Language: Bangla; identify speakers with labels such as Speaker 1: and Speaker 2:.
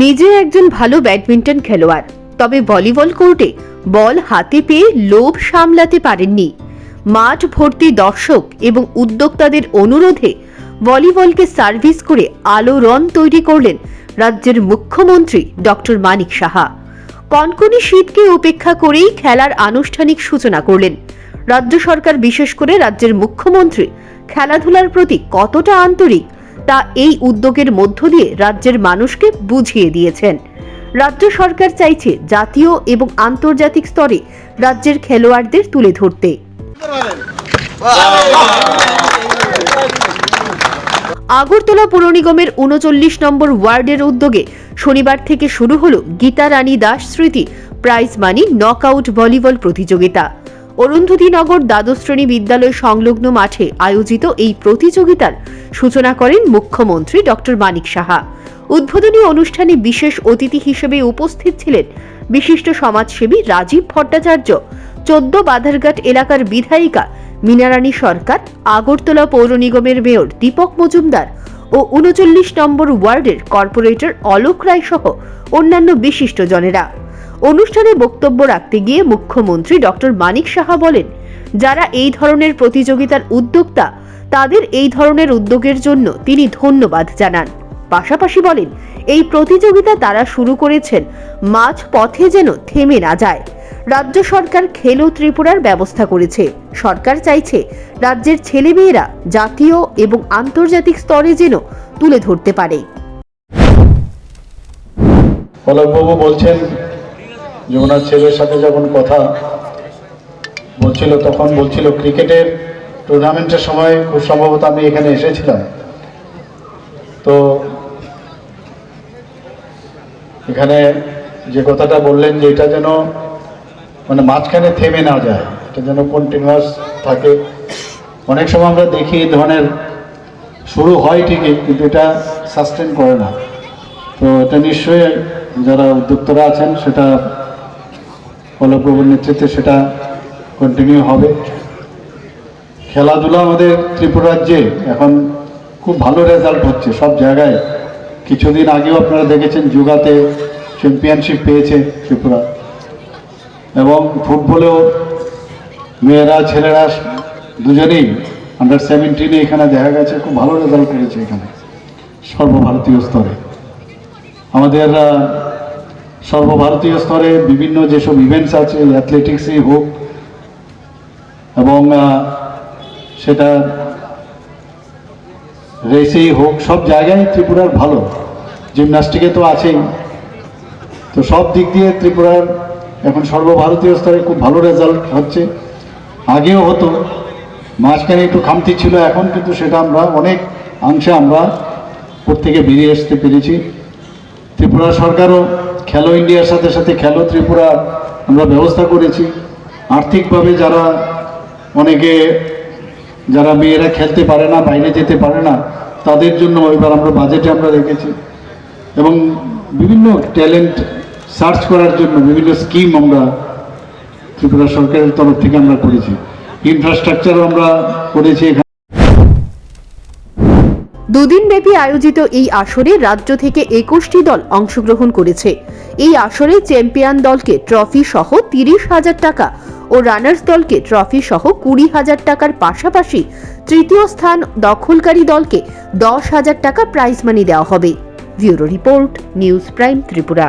Speaker 1: নিজে একজন ভালো ব্যাডমিন্টন খেলোয়াড় তবে ভলিবল কোর্টে বল হাতে পেয়ে লোভ সামলাতে পারেননি মাঠ ভর্তি দর্শক এবং উদ্যোক্তাদের অনুরোধে ভলিবলকে সার্ভিস করে আলো রন তৈরি করলেন রাজ্যের মুখ্যমন্ত্রী ডক্টর মানিক সাহা কনকনি শীতকে উপেক্ষা করেই খেলার আনুষ্ঠানিক সূচনা করলেন রাজ্য সরকার বিশেষ করে রাজ্যের মুখ্যমন্ত্রী খেলাধুলার প্রতি কতটা আন্তরিক তা এই উদ্যোগের মধ্য দিয়ে রাজ্যের মানুষকে বুঝিয়ে দিয়েছেন রাজ্য সরকার চাইছে জাতীয় এবং আন্তর্জাতিক স্তরে রাজ্যের খেলোয়াড়দের তুলে ধরতে আগরতলা পুর নিগমের উনচল্লিশ নম্বর ওয়ার্ডের উদ্যোগে শনিবার থেকে শুরু হল গীতারানী দাস স্মৃতি prize money knock out volleyball প্রতিযোগিতা অরুন্ধতীনগর দ্বাদশ শ্রেণী বিদ্যালয় সংলগ্ন মাঠে আয়োজিত এই প্রতিযোগিতার সূচনা করেন মুখ্যমন্ত্রী ডক্টর মানিক সাহা উদ্বোধনী অনুষ্ঠানে বিশেষ অতিথি হিসেবে উপস্থিত ছিলেন বিশিষ্ট সমাজসেবী রাজীব ভট্টাচার্য চোদ্দ বাধারঘাট এলাকার বিধায়িকা মিনারানী সরকার আগরতলা পৌর নিগমের মেয়র দীপক মজুমদার ও উনচল্লিশ নম্বর ওয়ার্ডের কর্পোরেটর অলোক রায় সহ অন্যান্য বিশিষ্টজনেরা অনুষ্ঠানে বক্তব্য রাখতে গিয়ে মুখ্যমন্ত্রী ডক্টর মানিক সাহা বলেন যারা এই ধরনের প্রতিযোগিতার উদ্যোক্তা তাদের এই ধরনের উদ্যোগের জন্য তিনি ধন্যবাদ জানান পাশাপাশি বলেন এই প্রতিযোগিতা তারা শুরু করেছেন মাছ পথে যেন থেমে না যায় রাজ্য সরকার খেলো ত্রিপুরার ব্যবস্থা করেছে সরকার চাইছে রাজ্যের ছেলেমেয়েরা জাতীয় এবং আন্তর্জাতিক স্তরে যেন তুলে ধরতে পারে
Speaker 2: বলছেন যমুনার ছেলের সাথে যখন কথা বলছিল তখন বলছিল ক্রিকেটের টুর্নামেন্টের সময় খুব সম্ভবত আমি এখানে এসেছিলাম তো এখানে যে কথাটা বললেন যে এটা যেন মানে মাঝখানে থেমে না যায় এটা যেন কন্টিনিউয়াস থাকে অনেক সময় আমরা দেখি এই ধরনের শুরু হয় ঠিকই কিন্তু এটা সাস্টেন করে না তো এটা নিশ্চয়ই যারা উদ্যোক্তরা আছেন সেটা কলপ্রভুর নেতৃত্বে সেটা কন্টিনিউ হবে খেলাধুলা আমাদের ত্রিপুরা রাজ্যে এখন খুব ভালো রেজাল্ট হচ্ছে সব জায়গায় কিছুদিন আগেও আপনারা দেখেছেন যোগাতে চ্যাম্পিয়নশিপ পেয়েছে ত্রিপুরা এবং ফুটবলেও মেয়েরা ছেলেরা দুজনেই আন্ডার সেভেন্টিনে এখানে দেখা গেছে খুব ভালো রেজাল্ট করেছে এখানে সর্বভারতীয় স্তরে আমাদের সর্বভারতীয় স্তরে বিভিন্ন যেসব ইভেন্টস আছে অ্যাথলেটিক্সই হোক এবং সেটা রেসেই হোক সব জায়গায় ত্রিপুরার ভালো জিমনাস্টিকে তো আছেই তো সব দিক দিয়ে ত্রিপুরার এখন সর্বভারতীয় স্তরে খুব ভালো রেজাল্ট হচ্ছে আগেও হতো মাঝখানে একটু খামতি ছিল এখন কিন্তু সেটা আমরা অনেক অংশে আমরা থেকে বেরিয়ে আসতে পেরেছি ত্রিপুরা সরকারও খেলো ইন্ডিয়ার সাথে সাথে খেলো ত্রিপুরা আমরা ব্যবস্থা করেছি আর্থিকভাবে যারা অনেকে যারা মেয়েরা খেলতে পারে না বাইরে যেতে পারে না তাদের জন্য এবার আমরা বাজেটে আমরা রেখেছি এবং বিভিন্ন ট্যালেন্ট সার্চ করার জন্য বিভিন্ন স্কিম আমরা ত্রিপুরা সরকারের তরফ থেকে আমরা করেছি ইনফ্রাস্ট্রাকচারও আমরা করেছি এখানে
Speaker 1: দুদিন ব্যাপী আয়োজিত এই আসরে রাজ্য থেকে একুশটি দল অংশগ্রহণ করেছে এই আসরে চ্যাম্পিয়ন দলকে ট্রফি সহ তিরিশ হাজার টাকা ও রানার্স দলকে ট্রফি সহ কুড়ি হাজার টাকার পাশাপাশি তৃতীয় স্থান দখলকারী দলকে দশ হাজার টাকা প্রাইজ মানি দেওয়া হবে bureau report news prime Tripura